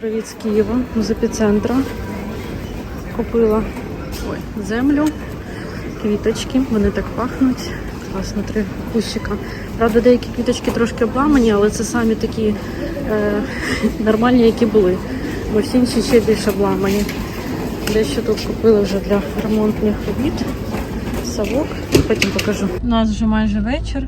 привіт з Києва, з епіцентру. Купила ой, землю, квіточки, вони так пахнуть. Класно, три кущика. Правда, деякі квіточки трошки обламані, але це самі такі е, нормальні, які були. Бо всі інші ще більш обламані. Дещо тут купили вже для ремонтних робіт. Совок, потім покажу. У нас вже майже вечір.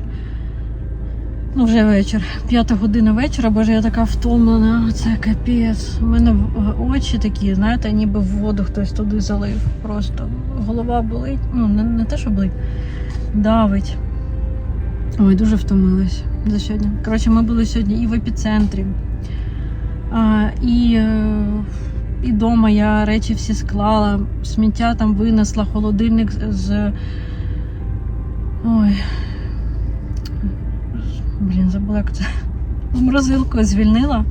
Ну, вже вечір. П'ята година вечора, боже, я така втомлена. Це капець. У мене очі такі, знаєте, ніби в воду хтось туди залив. Просто голова болить. Ну, не, не те, що болить, давить. Ой, дуже втомилась за сьогодні. Коротше, ми були сьогодні і в епіцентрі, а, і, е, і вдома я речі всі склала, сміття там винесла, холодильник з. Ой, Блін, забула, як це. З морозилкою звільнила.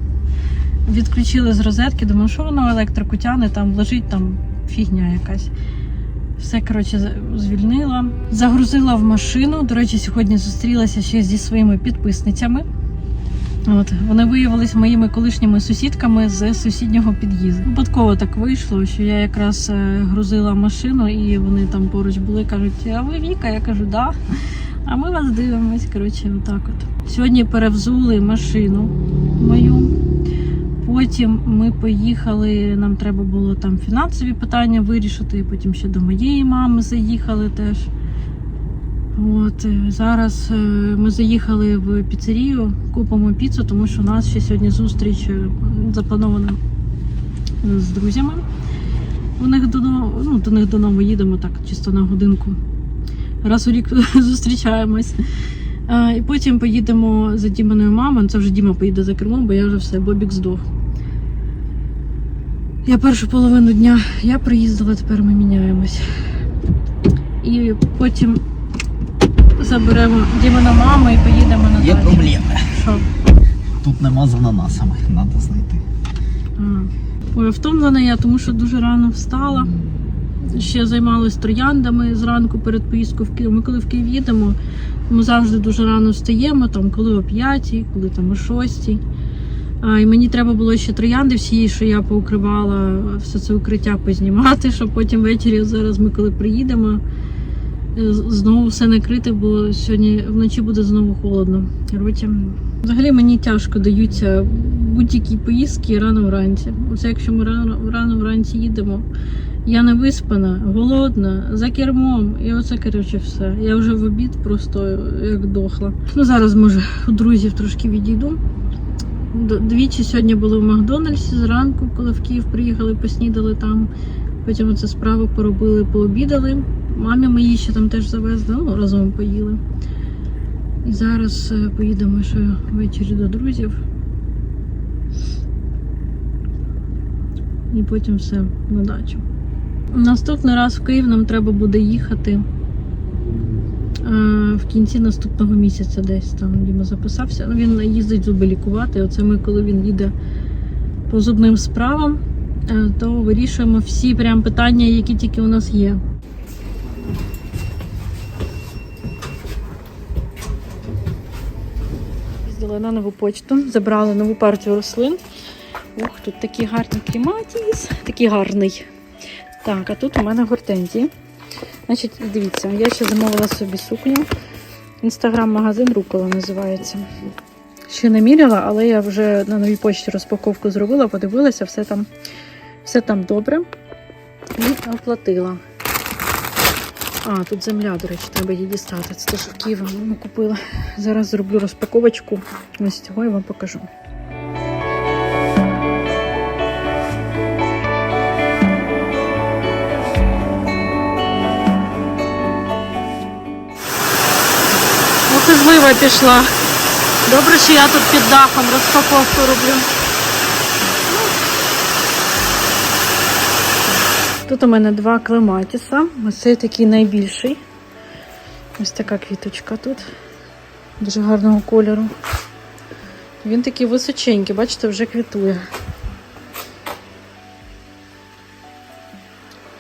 Відключили з розетки, думаю, що воно електрику тягне, там лежить там фігня якась. Все, коротше, звільнила. Загрузила в машину. До речі, сьогодні зустрілася ще зі своїми підписницями. От, вони виявилися моїми колишніми сусідками з сусіднього під'їзду. Випадково так вийшло, що я якраз е, грузила машину, і вони там поруч були, кажуть, а ви Віка? Я кажу, да. А ми вас дивимось. Коротше, отак от. Сьогодні перевзули машину мою. Потім ми поїхали, нам треба було там фінансові питання вирішити. Потім ще до моєї мами заїхали теж. От е, зараз е, ми заїхали в піцерію, купимо піцу, тому що у нас ще сьогодні зустріч е, запланована з друзями. У них додому, ну, до них додому їдемо так, чисто на годинку. Раз у рік зустрічаємось. А, і потім поїдемо за Діманою мамою. Це вже Діма поїде за кермом, бо я вже все, Бобік здох. Я першу половину дня я приїздила, тепер ми міняємось. І потім заберемо Дімана маму і поїдемо на Є дачу. проблеми. Що? Тут нема з ананасами, треба знайти. А. Ой, втомлена я, тому що дуже рано встала. Ще займалась трояндами зранку перед поїздкою в Київ. Ми коли в Київ їдемо, ми завжди дуже рано встаємо, там коли о 5, коли там о 6. А, і мені треба було ще троянди всі, що я поукривала, все це укриття познімати, щоб потім ввечері, зараз ми коли приїдемо, е, знову все накрити, бо сьогодні вночі буде знову холодно. Коротше, Взагалі мені тяжко даються будь-які поїздки рано вранці. Оце якщо ми рано, рано вранці їдемо, я не виспана, голодна, за кермом. І оце, коротше, все. Я вже в обід просто як дохла. Ну зараз, може, у друзів трошки відійду. Двічі сьогодні були в Макдональдсі зранку, коли в Київ приїхали, поснідали там. Потім оце справу поробили, пообідали. Мамі моїй ще там теж завезли, ну разом поїли. І зараз е, поїдемо ще ввечері до друзів. І потім все на дачу. Наступний раз в Київ нам треба буде їхати е, в кінці наступного місяця десь там Діма записався. Ну, він їздить зуби лікувати. Оце ми, коли він їде по зубним справам, е, то вирішуємо всі прям питання, які тільки у нас є. Їздила на нову почту, забрали нову партію рослин. Ух, тут такі гарні кліматіс, такий гарний. Так, а тут у мене гортензії. Значить, дивіться, я ще замовила собі сукню. Інстаграм-магазин Рукола називається. Ще не міряла, але я вже на новій почті розпаковку зробила, подивилася, все там, все там добре. І оплатила. А, тут земля, до речі, треба її дістати. Це те, що в Києві ми купили. Зараз зроблю розпаковочку. Ось цього я вам покажу. Ох, і злива пішла. Добре, що я тут під дахом розпаковку роблю. Тут у мене два клематіса. Ось цей такий найбільший. Ось така квіточка тут. Дуже гарного кольору. Він такий височенький, бачите, вже квітує.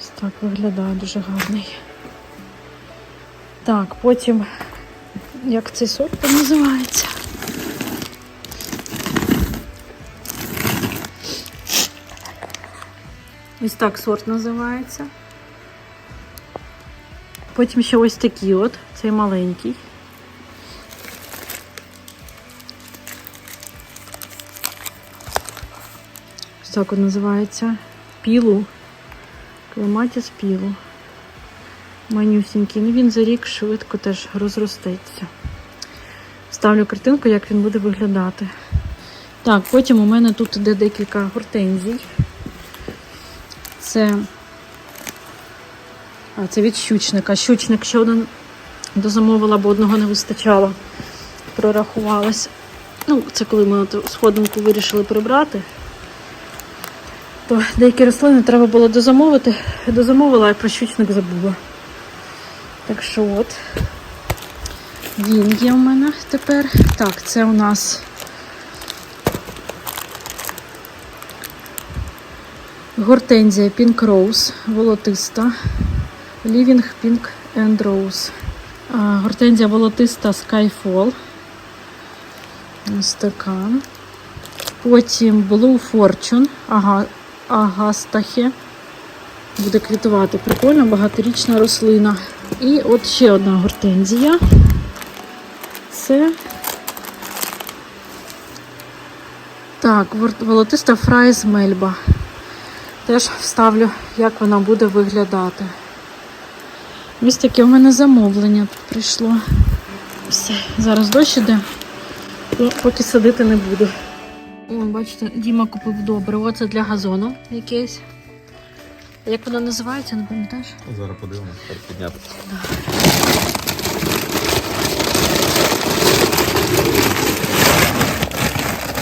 Ось так виглядає дуже гарний. Так, потім, як цей сорт там називається? Ось так сорт називається. Потім ще ось такий от, цей маленький. Ось так от називається пілу. Клематіс пілу. Манюсінький. Ну він за рік швидко теж розростеться. Ставлю картинку, як він буде виглядати. Так, потім у мене тут іде декілька гортензій. Це. А, це від щучника. Щучник ще один дозамовила, бо одного не вистачало. Прорахувалася. Ну, це коли ми от сходинку вирішили прибрати. То деякі рослини треба було дозамовити. Дозамовила, а про щучник забула. Так що от. Він є у мене тепер. Так, це у нас Гортензія Pink Rose, волотиста. Living Pink and Rose. Гортензія волотиста Skyfall. Ось така. Потім Blue Fortune. Ага, Агастахе. Буде квітувати. Прикольно, багаторічна рослина. І от ще одна гортензія. Це. Так, волотиста Фрайс Мельба. Теж вставлю, як вона буде виглядати. Ось таке в мене замовлення тут прийшло. Все, зараз дощ іде, то поки садити не буду. О, бачите, Діма купив добре. Оце для газону якесь. Як воно називається, не пам'ятаєш? Зараз подивимось, як підняти.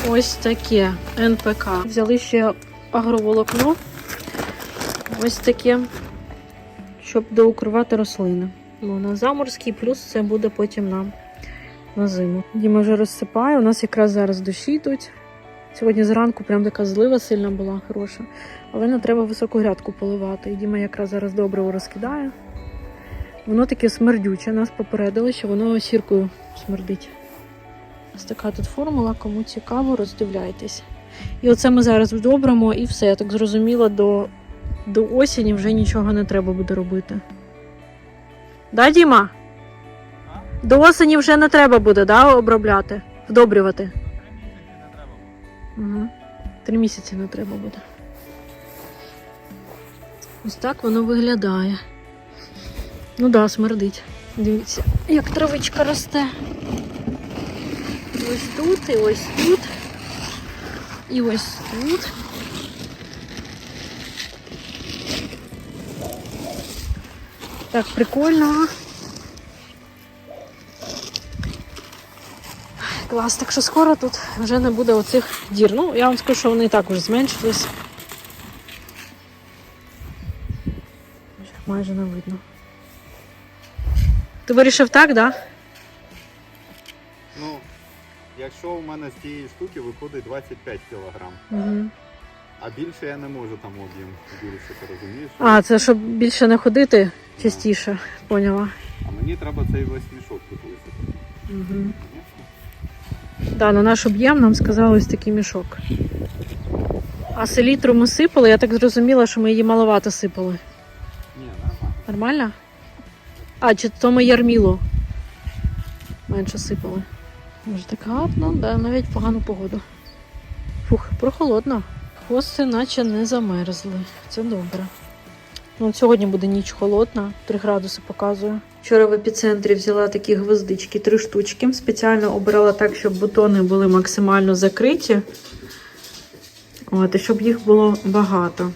Ось таке НПК. Взяли ще агроволокно. Ось таке, щоб доукривати рослини. Ну, на заморський, плюс це буде потім нам на зиму. Діма вже розсипає. У нас якраз зараз дощі йдуть. Сьогодні зранку прям така злива сильна була, хороша. Але не треба високу грядку поливати. І Діма якраз зараз добре розкидає. Воно таке смердюче. Нас попередили, що воно сіркою смердить. Ось така тут формула, кому цікаво, роздивляйтесь. І оце ми зараз вдобримо і все. Я так зрозуміла, до, до осені вже нічого не треба буде робити. Да, Діма? До осені вже не треба буде, да, обробляти, вдобрювати. Угу. Три місяці не треба буде. Ось так воно виглядає. Ну да, смердить. Дивіться, як травичка росте. Ось тут, і ось тут. І ось тут. Так, прикольно. Клас, так що скоро тут вже не буде оцих дір. Ну, я вам скажу, що вони і так уже зменшились. Майже не видно. Ти вирішив так, так? Да? Ну, якщо у мене з цієї штуки виходить 25 кг, Угу. а більше я не можу там об'єм збільшити, розумієш? А, це щоб більше не ходити частіше, поняла. А мені треба цей весь мішок тут висипати. Угу. Да, на наш об'єм нам сказали ось такий мішок. А селітру ми сипали, я так зрозуміла, що ми її маловато сипали. Ні, нормально. Нормально? А, чи то ми ярміло менше сипали. Може так гарно, да, навіть погану погоду. Фух, прохолодно. Хвости наче не замерзли. Це добре. Ну, сьогодні буде ніч холодна, 3 градуси показує. Вчора в епіцентрі взяла такі гвоздички, три штучки. Спеціально обирала так, щоб бутони були максимально закриті. От, і щоб їх було багато.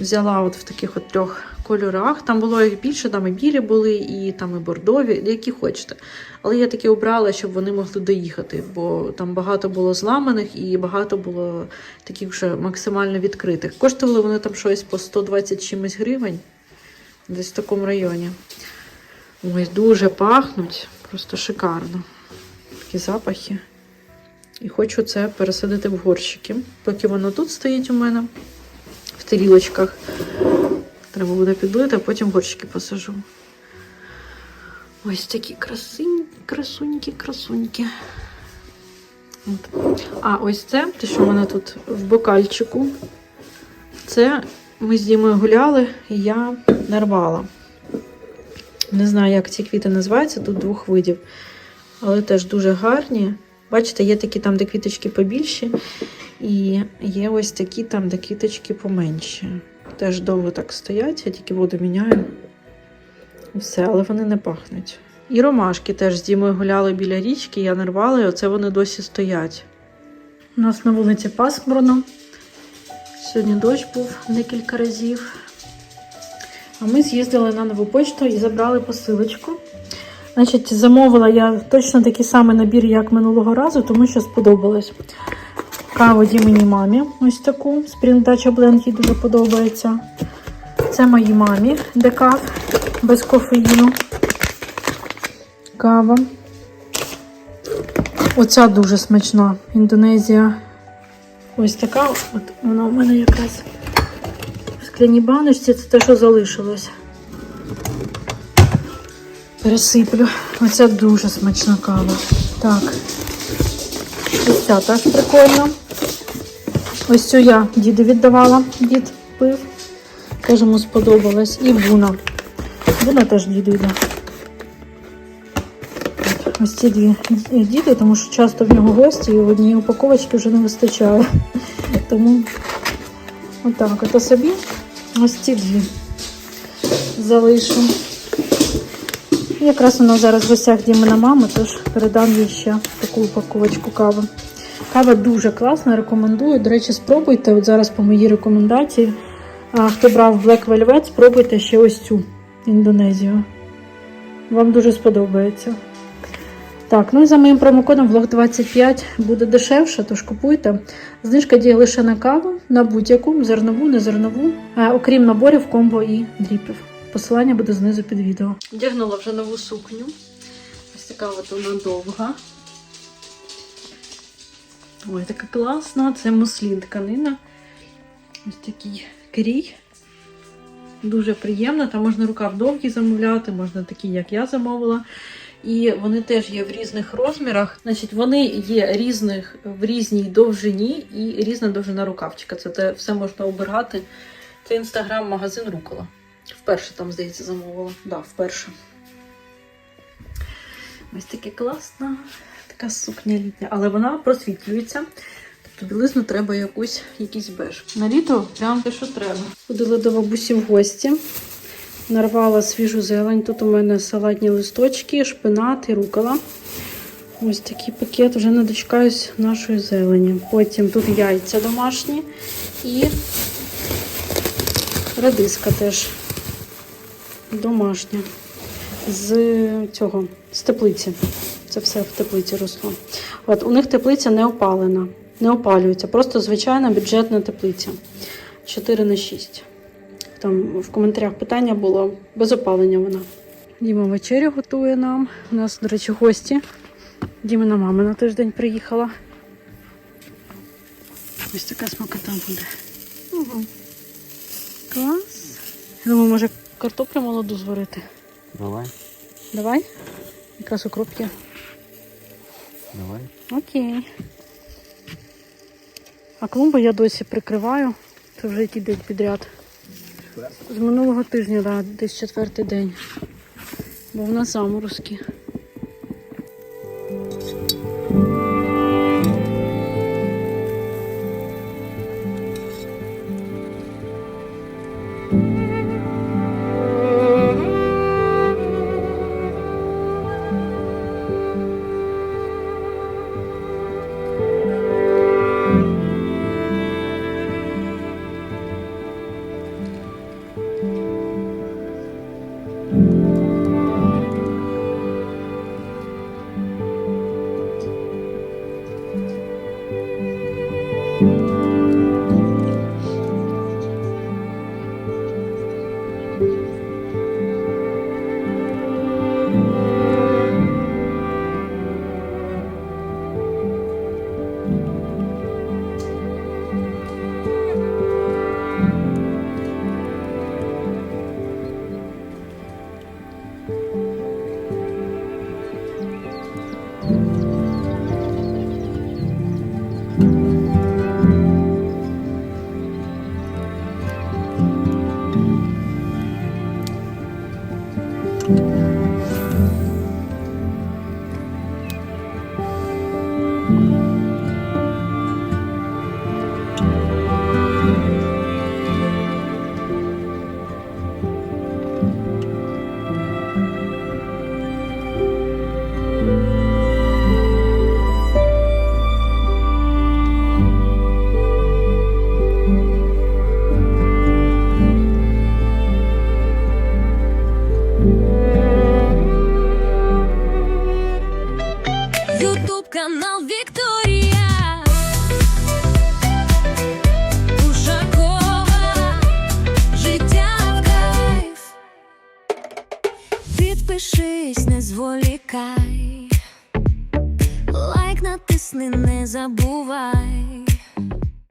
Взяла от в таких от трьох кольорах. Там було і більше, там і білі були, і там і бордові, які хочете. Але я такі обрала, щоб вони могли доїхати, бо там багато було зламаних і багато було таких вже максимально відкритих. Коштували вони там щось по 120 чимось гривень, десь в такому районі. Ой, дуже пахнуть, просто шикарно. Такі запахи. І хочу це пересадити в горщики. Поки воно тут стоїть у мене в тарілочках. Треба буде підлити, а потім горщики посажу. Ось такі красунькі, красунькі, красунькі. От. А ось це, те, що в мене тут в бокальчику. Це ми з Дімою гуляли, і я нарвала. Не знаю, як ці квіти називаються, тут двох видів. Але теж дуже гарні. Бачите, є такі там, де квіточки побільші, і є ось такі там, де квіточки поменші. Теж довго так стоять, я тільки воду міняю. І все, але вони не пахнуть. І ромашки теж з Дімою гуляли біля річки, я нарвала, і оце вони досі стоять. У нас на вулиці пасмурно. Сьогодні дощ був декілька разів. А ми з'їздили на нову почту і забрали посилочку. Значить, замовила я точно такий самий набір, як минулого разу, тому що сподобалось. Каву Дімені мамі, ось таку. Dutch Blend їй дуже подобається. Це моїй мамі декаф без кофеїну. Кава. Оця дуже смачна. Індонезія. Ось така. От вона у мене якраз в скляній баночці. Це те, що залишилось. Пересиплю. Оця дуже смачна кава. Так. Ось ця теж прикольна. Ось цю я діду віддавала, дід пив. Теж йому сподобалось. І буна. Буна теж діду йде. Ось ці дві діти, тому що часто в нього гості і в одній упаковочці вже не вистачає. Тому отак, ото собі ось ці дві залишу. Якраз вона зараз в гостях Дімина мами, тож передам їй ще таку упаковочку кави. Кава дуже класна, рекомендую. До речі, спробуйте. От зараз по моїй рекомендації. А, хто брав Black Velvet, спробуйте ще ось цю Індонезію. Вам дуже сподобається. Так, ну і за моїм промокодом влог25 буде дешевше, тож купуйте. Знижка діє лише на каву, на будь-яку, зернову, незернову, а, окрім наборів, комбо і дріпів. Посилання буде знизу під відео. Вдягнула вже нову сукню. Ось така от вона довга. Ой, така класна. Це муслін тканина. Ось такий крій. Дуже приємна. Там можна рукав довгий замовляти, можна такі, як я замовила. І вони теж є в різних розмірах. Значить, вони є різних в різній довжині і різна довжина рукавчика. Це те все можна обирати. Це інстаграм-магазин Рукола. Вперше там, здається, замовила. Так, да, вперше. Ось таке класна, така сукня літня, але вона просвітлюється. Тобто білизну треба якусь, якийсь беж. На літо прям те, що треба. Ходила до бабусі в гості. Нарвала свіжу зелень. Тут у мене салатні листочки, шпинат і рукола. Ось такий пакет, вже не дочекаюсь нашої зелені. Потім тут яйця домашні і редиска теж домашня. З цього, з теплиці. Це все в теплиці росло. От у них теплиця не опалена, не опалюється. Просто звичайна бюджетна теплиця. 4 на 6. Там в коментарях питання було без опалення вона. Діма вечерю готує нам. У нас, до речі, гості. Дімина мама на тиждень приїхала. Ось така смакота буде. Угу. Клас. Я думаю, може картоплю молоду зварити. Давай, Давай. Якраз укроп є. давай. Окей. А клумби я досі прикриваю. Це вже який день підряд. З минулого тижня, да, десь четвертий день. Бо в нас заморозки.